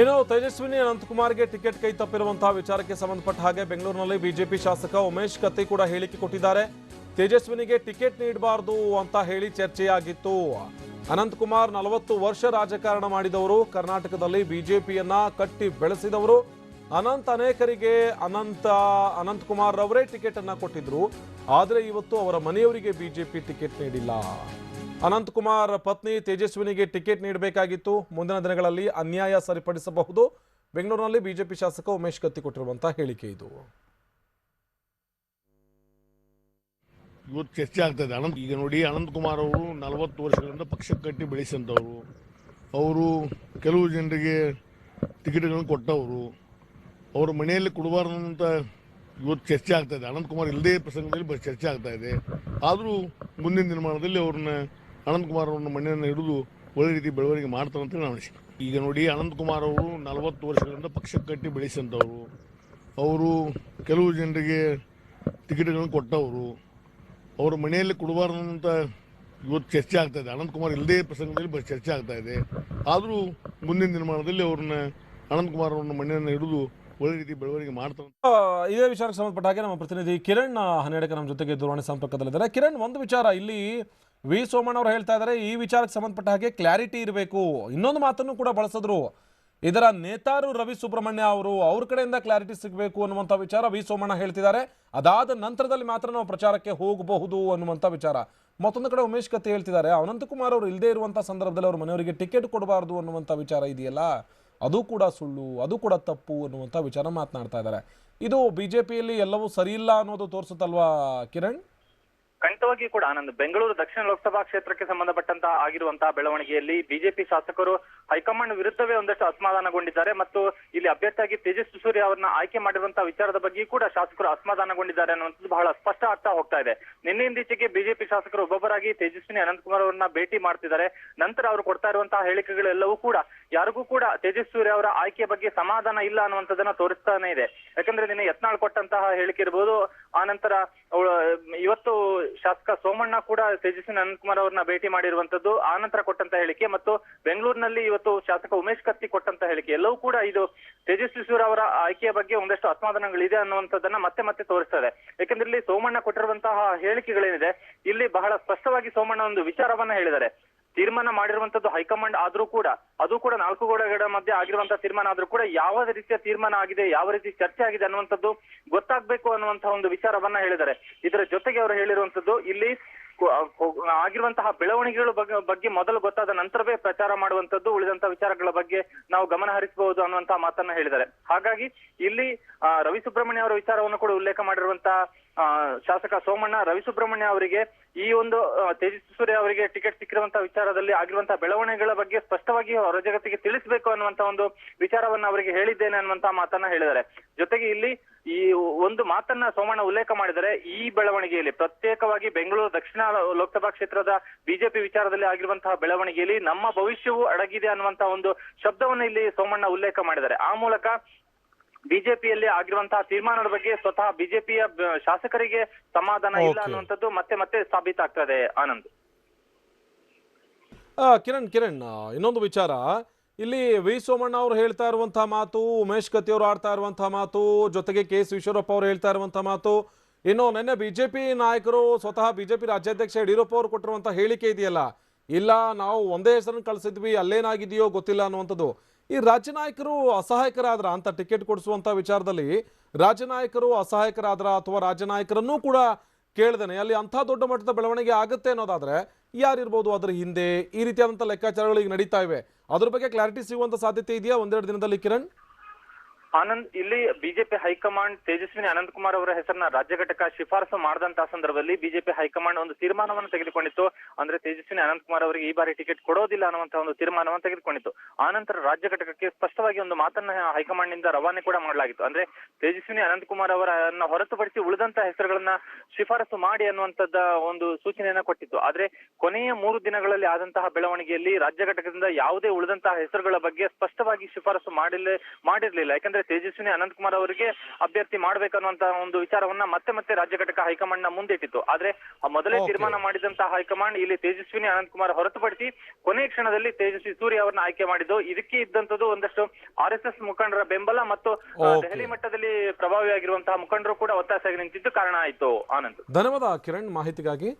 ಇನ್ನು ತೇಜಸ್ವಿನಿ ಅನಂತಕುಮಾರ್ಗೆ ಟಿಕೆಟ್ ಕೈ ತಪ್ಪಿರುವಂತಹ ವಿಚಾರಕ್ಕೆ ಸಂಬಂಧಪಟ್ಟ ಹಾಗೆ ಬೆಂಗಳೂರಿನಲ್ಲಿ ಬಿಜೆಪಿ ಶಾಸಕ ಉಮೇಶ್ ಕತ್ತಿ ಕೂಡ ಹೇಳಿಕೆ ಕೊಟ್ಟಿದ್ದಾರೆ. ತೇಜಸ್ವಿನಿಗೆ ಟಿಕೆಟ್ ನೀಡಬಾರದು ಅಂತ ಹೇಳಿ ಚರ್ಚೆಯಾಗಿತ್ತು. ಅನಂತಕುಮಾರ್ ನಲವತ್ತು ವರ್ಷ ರಾಜಕಾರಣ ಮಾಡಿದವರು, ಕರ್ನಾಟಕದಲ್ಲಿ ಬಿಜೆಪಿಯನ್ನ ಕಟ್ಟಿ ಬೆಳೆಸಿದವರು. ಅನಂತ್ ಅನೇಕರಿಗೆ ಅನಂತ ಅನಂತಕುಮಾರ್ ಅವರೇ ಟಿಕೆಟ್ ಅನ್ನ ಕೊಟ್ಟಿದ್ರು. ಆದರೆ ಇವತ್ತು ಅವರ ಮನೆಯವರಿಗೆ ಬಿಜೆಪಿ ಟಿಕೆಟ್ ನೀಡಿಲ್ಲ. ಅನಂತಕುಮಾರ್ ಪತ್ನಿ ತೇಜಸ್ವಿನಿಗೆ ಟಿಕೆಟ್ ನೀಡಬೇಕಾಗಿತ್ತು. ಮುಂದಿನ ದಿನಗಳಲ್ಲಿ ಅನ್ಯಾಯ ಸರಿಪಡಿಸಬಹುದು. ಬೆಂಗಳೂರಿನಲ್ಲಿ ಬಿಜೆಪಿ ಶಾಸಕ ಉಮೇಶ್ ಕತ್ತಿ ಕೊಟ್ಟಿರುವಂತಹ ಹೇಳಿಕೆ ಇದು. ಇವತ್ತು ಚರ್ಚೆ ಆಗ್ತದೆ. ಅನಂತ್ ಈಗ ನೋಡಿ ಅನಂತಕುಮಾರ್ ಅವರು ನಲವತ್ತು ವರ್ಷಗಳಿಂದ ಪಕ್ಷ ಕಟ್ಟಿ ಬೆಳೆಸಿದಂಥವ್ರು. ಅವರು ಕೆಲವು ಜನರಿಗೆ ಟಿಕೆಟ್ಗಳನ್ನು ಕೊಟ್ಟವರು. ಅವ್ರ ಮನೆಯಲ್ಲಿ ಕೊಡಬಾರ್ದಂತ ಇವತ್ತು ಚರ್ಚೆ ಆಗ್ತಾ ಇದೆ. ಅನಂತಕುಮಾರ್ ಇಲ್ಲದೇ ಪ್ರಸಂಗದಲ್ಲಿ ಚರ್ಚೆ ಆಗ್ತಾ ಇದೆ. ಆದರೂ ಮುಂದಿನ ನಿರ್ಮಾಣದಲ್ಲಿ ಅವ್ರನ್ನ ಅನಂತಕುಮಾರ್ ಅವ್ರನ್ನ ಮಣ್ಣಿನ ಹಿಡಿದು ಒಳ್ಳೆ ರೀತಿ ಬೆಳವಣಿಗೆ ಮಾಡ್ತಾರೆ ಅಂತ ನಾನು ಅನಿಸಿಕೆ ಈಗ ನೋಡಿ ಅನಂತಕುಮಾರ್ ಅವರು ನಲವತ್ತು ವರ್ಷಗಳಿಂದ ಪಕ್ಷ ಕಟ್ಟಿ ಬೆಳೆಸಿದಂಥವ್ರು. ಅವರು ಕೆಲವು ಜನರಿಗೆ ಟಿಕೆಟ್ಗಳನ್ನು ಕೊಟ್ಟವರು. ಅವರು ಮನೆಯಲ್ಲಿ ಕೊಡಬಾರ್ದು ಅಂತ ಇವತ್ತು ಚರ್ಚೆ ಆಗ್ತಾ ಇದೆ. ಅನಂತಕುಮಾರ್ ಇಲ್ಲದೇ ಪ್ರಸಂಗದಲ್ಲಿ ಚರ್ಚೆ ಆಗ್ತಾ ಆದರೂ ಮುಂದಿನ ದಿನಮಾನದಲ್ಲಿ ಅವ್ರನ್ನ ಅನಂತಕುಮಾರ್ ಅವರನ್ನು ಮನೆಯನ್ನು ಹಿಡಿದು ಒಳ್ಳೆ ರೀತಿ ಬೆಳವಣಿಗೆ ಮಾಡ್ತಾರೆ ಇದೇ ವಿಚಾರಕ್ಕೆ ಸಂಬಂಧಪಟ್ಟ ಹಾಗೆ ನಮ್ಮ ಪ್ರತಿನಿಧಿ ಕಿರಣ್ ಹನ್ನೆರಡಕ್ಕೆ ನಮ್ಮ ಜೊತೆಗೆ ದೂರವಾಣಿ ಸಂಪರ್ಕದಲ್ಲಿದ್ದಾರೆ. ಕಿರಣ್, ಒಂದು ವಿಚಾರ ಇಲ್ಲಿ ವಿ ಸೋಮಣ್ಣ ಅವರು ಹೇಳ್ತಾ ಇದ್ದಾರೆ ಈ ವಿಚಾರಕ್ಕೆ ಸಂಬಂಧಪಟ್ಟ ಹಾಗೆ ಕ್ಲಾರಿಟಿ ಇರಬೇಕು. ಇನ್ನೊಂದು ಮಾತನ್ನು ಕೂಡ ಬಳಸಿದ್ರು. ಇದರ ನೇತಾರು ರವಿ ಸುಬ್ರಹ್ಮಣ್ಯ ಅವರು, ಅವ್ರ ಕಡೆಯಿಂದ ಕ್ಲಾರಿಟಿ ಸಿಗಬೇಕು ಅನ್ನುವಂಥ ವಿಚಾರ ವಿ ಸೋಮಣ್ಣ ಹೇಳ್ತಿದ್ದಾರೆ. ಅದಾದ ನಂತರದಲ್ಲಿ ಮಾತ್ರ ನಾವು ಪ್ರಚಾರಕ್ಕೆ ಹೋಗಬಹುದು ಅನ್ನುವಂಥ ವಿಚಾರ. ಮತ್ತೊಂದು ಕಡೆ ಉಮೇಶ್ ಕತ್ತಿ ಹೇಳ್ತಿದ್ದಾರೆ ಅನಂತಕುಮಾರ್ ಅವರು ಇಲ್ಲದೇ ಇರುವಂಥ ಸಂದರ್ಭದಲ್ಲಿ ಅವ್ರ ಮನೆಯವರಿಗೆ ಟಿಕೆಟ್ ಕೊಡಬಾರ್ದು ಅನ್ನುವಂಥ ವಿಚಾರ ಇದೆಯಲ್ಲ? ಅದು ಕೂಡ ಸುಳ್ಳು, ಅದು ಕೂಡ ತಪ್ಪು ಅನ್ನುವಂಥ ವಿಚಾರ ಮಾತನಾಡ್ತಾ ಇದ್ದಾರೆ. ಇದು ಪಿಯಲ್ಲಿ ಎಲ್ಲವೂ ಸರಿಯಿಲ್ಲ ಅನ್ನೋದು ತೋರಿಸುತ್ತಲ್ವಾ ಕಿರಣ್? ಖಂಡಿತವಾಗಿ ಕೂಡ ಆನಂದ್ ಬೆಂಗಳೂರು ದಕ್ಷಿಣ ಲೋಕಸಭಾ ಕ್ಷೇತ್ರಕ್ಕೆ ಸಂಬಂಧಪಟ್ಟಂತಹ ಆಗಿರುವಂತಹ ಬೆಳವಣಿಗೆಯಲ್ಲಿ ಬಿಜೆಪಿ ಶಾಸಕರು ಹೈಕಮಾಂಡ್ ವಿರುದ್ಧವೇ ಒಂದಷ್ಟು ಅಸಮಾಧಾನಗೊಂಡಿದ್ದಾರೆ ಮತ್ತು ಇಲ್ಲಿ ಅಭ್ಯರ್ಥಿಯಾಗಿ ತೇಜಸ್ವಿ ಸೂರ್ಯ ಅವರನ್ನ ಆಯ್ಕೆ ಮಾಡಿರುವಂತಹ ವಿಚಾರದ ಬಗ್ಗೆ ಕೂಡ ಶಾಸಕರು ಅಸಮಾಧಾನಗೊಂಡಿದ್ದಾರೆ ಅನ್ನುವಂಥದ್ದು ಬಹಳ ಸ್ಪಷ್ಟ ಆಗ್ತಾ ಹೋಗ್ತಾ ಇದೆ. ನಿನ್ನೆಯಿಂದೀಚೆಗೆ ಬಿಜೆಪಿ ಶಾಸಕರು ಒಬ್ಬೊಬ್ಬರಾಗಿ ತೇಜಸ್ವಿನಿ ಅನಂತಕುಮಾರ್ ಅವರನ್ನ ಭೇಟಿ ಮಾಡ್ತಿದ್ದಾರೆ. ನಂತರ ಅವರು ಕೊಡ್ತಾ ಇರುವಂತಹ ಹೇಳಿಕೆಗಳೆಲ್ಲವೂ ಕೂಡ ಯಾರಿಗೂ ಕೂಡ ತೇಜಸ್ವಿ ಸೂರ್ಯ ಅವರ ಆಯ್ಕೆ ಬಗ್ಗೆ ಸಮಾಧಾನ ಇಲ್ಲ ಅನ್ನುವಂಥದ್ದನ್ನ ತೋರಿಸ್ತಾನೆ ಇದೆ. ಯಾಕಂದ್ರೆ ನಿನ್ನೆ ಯತ್ನಾಳ್ ಕೊಟ್ಟಂತಹ ಹೇಳಿಕೆ ಇರ್ಬೋದು ಆನಂತರ ಇವತ್ತು ಶಾಸಕ ಸೋಮಣ್ಣ ಕೂಡ ತೇಜಸ್ವಿನಿ ಅನಂತಕುಮಾರ್ ಅವರನ್ನ ಭೇಟಿ ಮಾಡಿರುವಂತದ್ದು ಆನಂತರ ಕೊಟ್ಟಂತ ಹೇಳಿಕೆ ಮತ್ತು ಬೆಂಗಳೂರಿನಲ್ಲಿ ಇವತ್ತು ಶಾಸಕ ಉಮೇಶ್ ಕತ್ತಿ ಕೊಟ್ಟಂತ ಹೇಳಿಕೆ. ಎಲ್ಲವೂ ಕೂಡ ಇದು ತೇಜಸ್ವಿ ಸೂರ್ಯ ಅವರ ಆಯ್ಕೆಯ ಬಗ್ಗೆ ಒಂದಷ್ಟು ಅಸಮಾಧಾನಗಳಿದೆ ಅನ್ನುವಂಥದ್ದನ್ನ ಮತ್ತೆ ಮತ್ತೆ ತೋರಿಸ್ತದೆ. ಯಾಕಂದ್ರೆ ಇಲ್ಲಿ ಸೋಮಣ್ಣ ಕೊಟ್ಟಿರುವಂತಹ ಹೇಳಿಕೆಗಳೇನಿದೆ, ಇಲ್ಲಿ ಬಹಳ ಸ್ಪಷ್ಟವಾಗಿ ಸೋಮಣ್ಣ ಒಂದು ವಿಚಾರವನ್ನ ಹೇಳಿದ್ದಾರೆ. ತೀರ್ಮಾನ ಮಾಡಿರುವಂತದ್ದು ಹೈಕಮಾಂಡ್ ಆದ್ರೂ ಕೂಡ, ಅದು ಕೂಡ ನಾಲ್ಕು ಗೋಡೆಗಳ ಮಧ್ಯೆ ಆಗಿರುವಂತಹ ತೀರ್ಮಾನ ಆದ್ರೂ ಕೂಡ ಯಾವ ರೀತಿಯ ತೀರ್ಮಾನ ಆಗಿದೆ, ಯಾವ ರೀತಿ ಚರ್ಚೆ ಆಗಿದೆ ಅನ್ನುವಂಥದ್ದು ಗೊತ್ತಾಗ್ಬೇಕು ಅನ್ನುವಂತಹ ಒಂದು ವಿಚಾರವನ್ನ ಹೇಳಿದ್ದಾರೆ. ಇದರ ಜೊತೆಗೆ ಅವರು ಹೇಳಿರುವಂತದ್ದು ಇಲ್ಲಿ ಆಗಿರುವಂತಹ ಬೆಳವಣಿಗೆಗಳ ಬಗ್ಗೆ ಮೊದಲು ಗೊತ್ತಾದ ನಂತರವೇ ಪ್ರಚಾರ ಮಾಡುವಂತದ್ದು ಉಳಿದಂತಹ ವಿಚಾರಗಳ ಬಗ್ಗೆ ನಾವು ಗಮನ ಹರಿಸಬಹುದು ಅನ್ನುವಂತಹ ಮಾತನ್ನ ಹೇಳಿದ್ದಾರೆ. ಹಾಗಾಗಿ ಇಲ್ಲಿ ರವಿ ಸುಬ್ರಹ್ಮಣ್ಯ ಅವರ ವಿಚಾರವನ್ನು ಕೂಡ ಉಲ್ಲೇಖ ಮಾಡಿರುವಂತಹ ಶಾಸಕ ಸೋಮಣ್ಣ ರವಿ ಸುಬ್ರಹ್ಮಣ್ಯ ಅವರಿಗೆ ಈ ಒಂದು ತೇಜಸ್ವಿ ಸೂರ್ಯ ಅವರಿಗೆ ಟಿಕೆಟ್ ಸಿಕ್ಕಿರುವಂತಹ ವಿಚಾರದಲ್ಲಿ ಆಗಿರುವಂತಹ ಬೆಳವಣಿಗೆಗಳ ಬಗ್ಗೆ ಸ್ಪಷ್ಟವಾಗಿ ಹೊರ ಜಗತ್ತಿಗೆ ತಿಳಿಸಬೇಕು ಅನ್ನುವಂತ ಒಂದು ವಿಚಾರವನ್ನ ಅವರಿಗೆ ಹೇಳಿದ್ದೇನೆ ಅನ್ನುವಂತಹ ಮಾತನ್ನ ಹೇಳಿದ್ದಾರೆ. ಜೊತೆಗೆ ಇಲ್ಲಿ ಈ ಒಂದು ಮಾತನ್ನ ಸೋಮಣ್ಣ ಉಲ್ಲೇಖ ಮಾಡಿದರೆ ಈ ಬೆಳವಣಿಗೆಯಲ್ಲಿ ಪ್ರತ್ಯೇಕವಾಗಿ ಬೆಂಗಳೂರು ದಕ್ಷಿಣ ಲೋಕಸಭಾ ಕ್ಷೇತ್ರದ ಬಿಜೆಪಿ ವಿಚಾರದಲ್ಲಿ ಆಗಿರುವಂತಹ ಬೆಳವಣಿಗೆಯಲ್ಲಿ ನಮ್ಮ ಭವಿಷ್ಯವು ಅಡಗಿದೆ ಅನ್ನುವಂತಹ ಒಂದು ಶಬ್ದವನ್ನು ಇಲ್ಲಿ ಸೋಮಣ್ಣ ಉಲ್ಲೇಖ ಮಾಡಿದ್ದಾರೆ. ಆ ಮೂಲಕ ಬಿಜೆಪಿಯಲ್ಲಿ ಆಗಿರುವಂತಹ ತೀರ್ಮಾನದ ಬಗ್ಗೆ ಸ್ವತಃ ಬಿಜೆಪಿಯ ಶಾಸಕರಿಗೆ ಸಮಾಧಾನ ಇಲ್ಲ. ಅನ್ನುವಂಥದ್ದು ಮತ್ತೆ ಮತ್ತೆ ಸಾಬೀತಾಗ್ತದೆ ಆನಂದ್. ಕಿರಣ್ ಕಿರಣ್ ಇನ್ನೊಂದು ವಿಚಾರ. ಇಲ್ಲಿ ವಿ ಸೋಮಣ್ಣ ಅವರು ಹೇಳ್ತಾ ಇರುವಂತಹ ಮಾತು, ಉಮೇಶ್ ಕತ್ತಿ ಅವರು ಆಡ್ತಾ ಇರುವಂತಹ ಮಾತು, ಜೊತೆಗೆ ಕೆ ಎಸ್ ಈಶ್ವರಪ್ಪ ಅವರು ಹೇಳ್ತಾ ಇರುವಂತಹ ಮಾತು. ಇನ್ನು ನಿನ್ನೆ ಬಿಜೆಪಿ ನಾಯಕರು ಸ್ವತಃ ಬಿಜೆಪಿ ರಾಜ್ಯಾಧ್ಯಕ್ಷ ಯಡಿಯೂರಪ್ಪ ಅವರು ಕೊಟ್ಟಿರುವಂತಹ ಹೇಳಿಕೆ ಇದೆಯಲ್ಲ? ಇಲ್ಲ, ನಾವು ಒಂದೇ ಹೆಸರನ್ನು ಕಳಿಸಿದ್ವಿ, ಅಲ್ಲೇನಾಗಿದೆಯೋ ಗೊತ್ತಿಲ್ಲ ಅನ್ನುವಂಥದ್ದು. ಈ ರಾಜ್ಯ ನಾಯಕರು ಅಸಹಾಯಕರಾದ್ರ ಅಂತ ಟಿಕೆಟ್ ಕೊಡಿಸುವಂತ ವಿಚಾರದಲ್ಲಿ ರಾಜ್ಯ ನಾಯಕರು ಅಸಹಾಯಕರಾದ್ರ ಅಥವಾ ರಾಜ್ಯ ನಾಯಕರನ್ನೂ ಕೂಡ ಕೇಳ್ದೇನೆ. ಅಲ್ಲಿ ಅಂಥ ದೊಡ್ಡ ಮಟ್ಟದ ಬೆಳವಣಿಗೆ ಆಗುತ್ತೆ ಅನ್ನೋದಾದ್ರೆ ಯಾರಿರ್ಬೋದು ಅದರ ಹಿಂದೆ? ಈ ರೀತಿಯಾದಂಥ ಲೆಕ್ಕಾಚಾರಗಳು ಈಗ ನಡೀತಾ ಇವೆ. ಅದ್ರ ಬಗ್ಗೆ ಕ್ಲಾರಿಟಿ ಸಿಗುವಂತ ಸಾಧ್ಯತೆ ಇದೆಯಾ? ಒಂದೆರಡು ದಿನದಲ್ಲಿ ಕಿರಣ್? ಆನಂದ್, ಇಲ್ಲಿ ಬಿಜೆಪಿ ಹೈಕಮಾಂಡ್ ತೇಜಸ್ವಿನಿ ಅನಂತಕುಮಾರ್ ಅವರ ಹೆಸರನ್ನ ರಾಜ್ಯ ಘಟಕ ಶಿಫಾರಸು ಮಾಡಿದಂತಹ ಸಂದರ್ಭದಲ್ಲಿ ಬಿಜೆಪಿ ಹೈಕಮಾಂಡ್ ಒಂದು ತೀರ್ಮಾನವನ್ನು ತೆಗೆದುಕೊಂಡಿತ್ತು. ಅಂದ್ರೆ ತೇಜಸ್ವಿನಿ ಅನಂತಕುಮಾರ್ ಅವರಿಗೆ ಈ ಬಾರಿ ಟಿಕೆಟ್ ಕೊಡೋದಿಲ್ಲ ಅನ್ನುವಂತಹ ಒಂದು ತೀರ್ಮಾನವನ್ನು ತೆಗೆದುಕೊಂಡಿತ್ತು. ಆನಂತರ ರಾಜ್ಯ ಘಟಕಕ್ಕೆ ಸ್ಪಷ್ಟವಾಗಿ ಒಂದು ಮಾತನ್ನ ಹೈಕಮಾಂಡ್ನಿಂದ ರವಾನೆ ಕೂಡ ಮಾಡಲಾಗಿತ್ತು. ಅಂದ್ರೆ ತೇಜಸ್ವಿನಿ ಅನಂತಕುಮಾರ್ ಅವರನ್ನ ಹೊರತುಪಡಿಸಿ ಉಳಿದಂತಹ ಹೆಸರುಗಳನ್ನ ಶಿಫಾರಸು ಮಾಡಿ ಅನ್ನುವಂಥದ್ದ ಒಂದು ಸೂಚನೆಯನ್ನ ಕೊಟ್ಟಿತ್ತು. ಆದ್ರೆ ಕೊನೆಯ ಮೂರು ದಿನಗಳಲ್ಲಿ ಆದಂತಹ ಬೆಳವಣಿಗೆಯಲ್ಲಿ ರಾಜ್ಯ ಘಟಕದಿಂದ ಯಾವುದೇ ಉಳಿದಂತಹ ಹೆಸರುಗಳ ಬಗ್ಗೆ ಸ್ಪಷ್ಟವಾಗಿ ಶಿಫಾರಸು ಮಾಡಿಲ್ಲ, ಮಾಡಿರ್ಲಿಲ್ಲ. ಯಾಕಂದ್ರೆ ತೇಜಸ್ವಿನಿ ಅನಂತಕುಮಾರ್ ಅವರಿಗೆ ಅಭ್ಯರ್ಥಿ ಮಾಡಬೇಕನ್ನುವಂತ ಒಂದು ವಿಚಾರವನ್ನ ಮತ್ತೆ ಮತ್ತೆ ರಾಜ್ಯ ಘಟಕ ಹೈಕಮಾಂಡ್ನ ಮುಂದಿಟ್ಟಿತ್ತು ಆದ್ರೆ ಮೊದಲೇ. ತೀರ್ಮಾನ ಮಾಡಿದಂತಹ ಹೈಕಮಾಂಡ್ ಇಲ್ಲಿ ತೇಜಸ್ವಿನಿ ಅನಂತಕುಮಾರ್ ಹೊರತುಪಡಿಸಿ ಕೊನೆ ಕ್ಷಣದಲ್ಲಿ ತೇಜಸ್ವಿ ಸೂರ್ಯ ಅವರನ್ನ ಆಯ್ಕೆ ಮಾಡಿದ್ದು. ಇದಕ್ಕೆ ಇದ್ದಂತದ್ದು ಒಂದಷ್ಟು ಆರ್ ಎಸ್ ಎಸ್ ಮುಖಂಡರ ಬೆಂಬಲ ಮತ್ತು ದೆಹಲಿ ಮಟ್ಟದಲ್ಲಿ ಪ್ರಭಾವಿಯಾಗಿರುವಂತಹ ಮುಖಂಡರು ಕೂಡ ಒತ್ತಾಸೆಯಾಗಿ ನಿಂತಿದ್ದು ಕಾರಣ ಆಯಿತು ಆನಂದ್. ಧನ್ಯವಾದ ಕಿರಣ್ ಮಾಹಿತಿಗಾಗಿ.